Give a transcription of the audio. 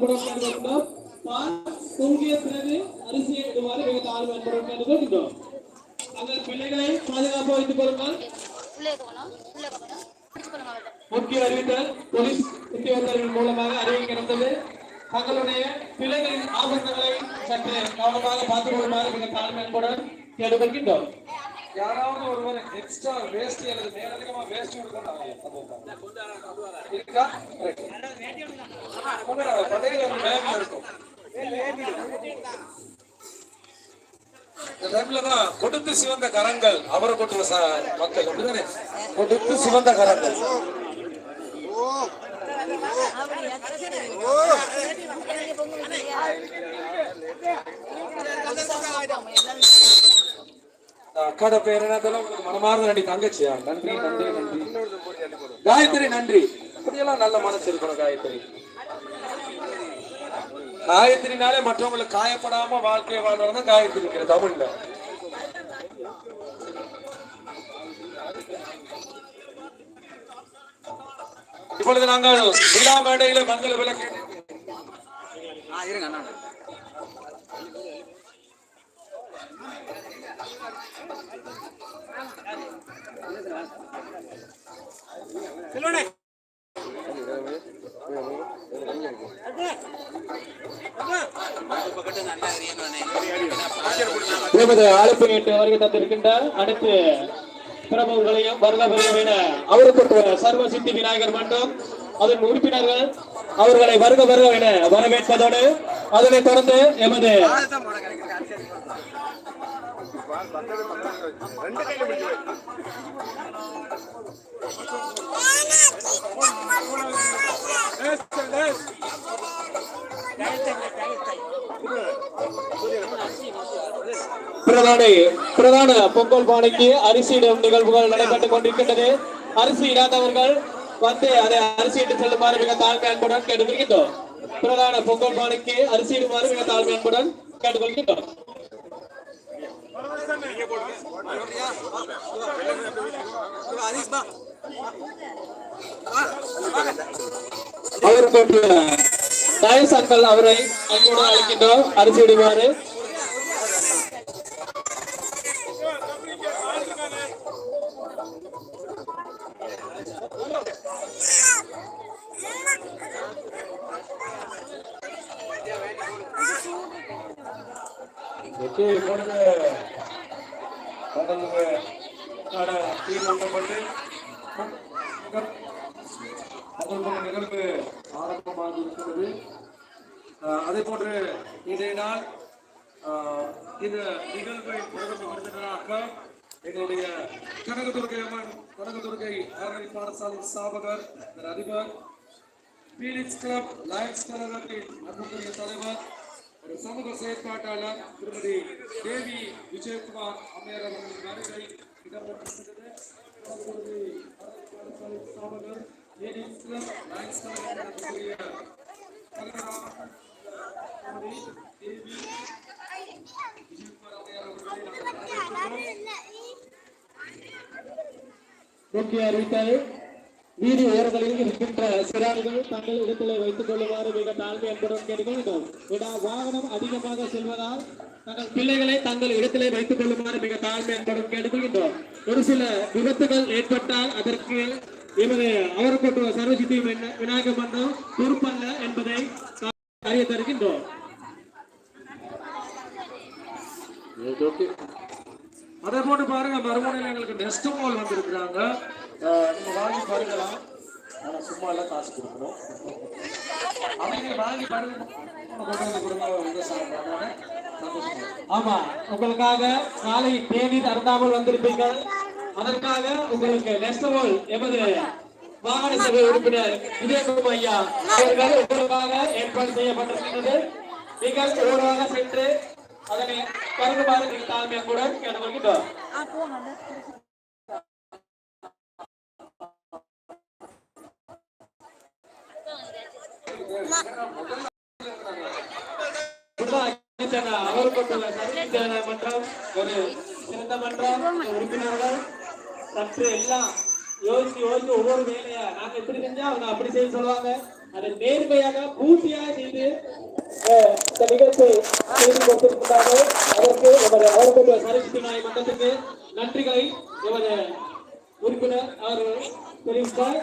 கொடுக்கின்றோம் பால் பொங்கிய பிறகு அரிசியை இடுமாறு மிக தாழ்வு தங்கள் பிள்ளைகளை பாதுகாப்பாக வைத்துக் கொள்ளுங்கள் முக்கிய அறிவித்தல் போலீஸ் உத்தியோகத்தர்கள் மூலமாக அறிவிக்கிறது தங்களுடைய பிள்ளைகளின் ஆபத்துகளை சற்று கவனமாக பார்த்துக் கொள்ளுமாறு மிக தாழ்மை என்பதுடன் கேட்டுக்கொள்கின்றோம். யாராவது ஒருவர் எக்ஸ்ட்ரா வேஸ்ட் அல்லது மேலதிகமா வேஸ்ட் இருக்கா? ஒரு இருக்கும். இந்த டைம்ல தான் கொடுத்து சிவந்த கரங்கள் அவரை கொண்டு மக்கள் அப்படிதானே கொடுத்து சிவந்த கரங்கள். அக்காட பேர் என்னதெல்லாம் உங்களுக்கு மனமார்ந்த நன்றி தங்கச்சியா? நன்றி நன்றி நன்றி. காயத்ரி நன்றி. இப்படியெல்லாம் நல்ல மனசு இருக்கணும் காயத்ரி. காயத்ரினாலே மற்றவங்களுக்கு காயப்படாம வாழ்க்கையை வாழ்றவங்க காயத்ரி இருக்கிற தமிழ்ல. இப்பொழுது நாங்கள் விழா மேடையில மஞ்சள் விளக்கு. எமது அழைப்பு எட்டு வருகை தந்திருக்கின்ற அனைத்து பிரபுகளையும் வருக வருகவென அவருக்கு சர்வ சித்தி விநாயகர் மன்றம் அதன் உறுப்பினர்கள் அவர்களை வருக என வரவேற்பதோடு அதனைத் தொடர்ந்து எமது பிரதான பிரதான பொங்கல் பானைக்கு அரிசியிடும் நிகழ்வுகள் நடைபெற்றுக் கொண்டிருக்கின்றது. அரிசி இடாதவர்கள் வந்து அதை அரிசியிட்டு செல்லுமாறு மிக தாழ்மை அன்புடன் கேட்டுக்கொள்கின்றோம். பிரதான பொங்கல் பானைக்கு அரிசியிடுமாறு மிக தாழ்மை அன்புடன் கேட்டுக்கொள்கின்றோம். அவருக்கு தாய் சங்கல் அவரை அன்போடு அழைக்கின்றோம். அரிசி அரிசியிடுமாறு வெற்றி பொழுது உங்களுக்கு தீர்மானப்பட்டு நிகழ்வு ஆரம்பமாக இருக்கிறது. அதே போன்று இன்றைய நாள் இந்த நிகழ்வை தொடர்ந்து விருந்தினராக எங்களுடைய கனகதுர்கை அம்மன் கனகதுர்கை அறநிலை பாடசாலை ஸ்தாபகர் அதிபர் பீலிக்ஸ் கிளப் லயன்ஸ் கழகத்தின் அன்புக்குரிய தலைவர் ஒரு சமூக செயற்பாட்டாளர் திருமதி தேவி விஜயகுமார் அம்மையார் அவர்களின் வருகை இடம்பெற்றிருக்கிறது. தற்பொழுது அரசு முக்கிய வீதி ஓரங்களில் இருக்கின்ற சிறார்கள் தங்கள் இடத்திலே வைத்துக் கொள்ளுமாறு மிக தாழ்மை என்பதுடன் கேட்டுக்கொள்கிறோம் விடா வாகனம் அதிகமாக செல்வதால் தங்கள் பிள்ளைகளை தங்கள் இடத்திலே வைத்துக் கொள்ளுமாறு மிக தாழ்மை என்பதுடன் கேட்டுக்கொள்கின்றோம். ஒரு சில விபத்துகள் ஏற்பட்டால் அதற்கு எமது அவருக்கு சர்வசித்தி விநா- விநாயக மன்றம் பொறுப்பல்ல என்பதை அறிய தருகின்றோம். அதே போட்டு பாருங்க மறுமுனையில் எங்களுக்கு நெஸ்ட் மால் வந்திருக்கிறாங்க. அஹ் வாங்கி பருகலாம் ஆனால் சும்மா எல்லாம் காசு கொடுக்கணும் அவங்க வாங்கி பருக கொண்டு வந்து கொடுங்க வந்து சாப்பிடுறாங்க ஆமா உங்களுக்காக காலை தேநீர் அருந்தாமல் வந்திருப்பீர்கள். அதற்காக உங்களுக்கு நெஸ்டவோல் எமது வாகன சபை உறுப்பினர் விஜயகுமார் ஐயா அவர்கள் உங்களுக்காக ஏற்பாடு செய்யப்பட்டிருக்கிறது நீங்கள் ஒருவாக சென்று அதனை பருகுமாறு நீங்கள் தாழ்மையாக கூட கேட்டுக்கொள்கின்றோம். அவருக்கு மன்றம் ஒரு சிறந்த மன்றம் உறுப்பினர்கள் சற்று எல்லாம் யோசிச்சு யோசிச்சு ஒவ்வொரு வேலையா நாங்க எப்படி செஞ்சா அவங்க அப்படி செய்ய சொல்லுவாங்க அதை நேர்மையாக பூர்த்தியாக செய்து அஹ், இந்த நிகழ்ச்சியை செய்து கொடுத்திருக்கிறார்கள் அதற்கு எமது அவர்களுடைய நாய் மன்றத்துக்கு நன்றிகளை எமது உறுப்பினர் அவர் தெரிவித்தார்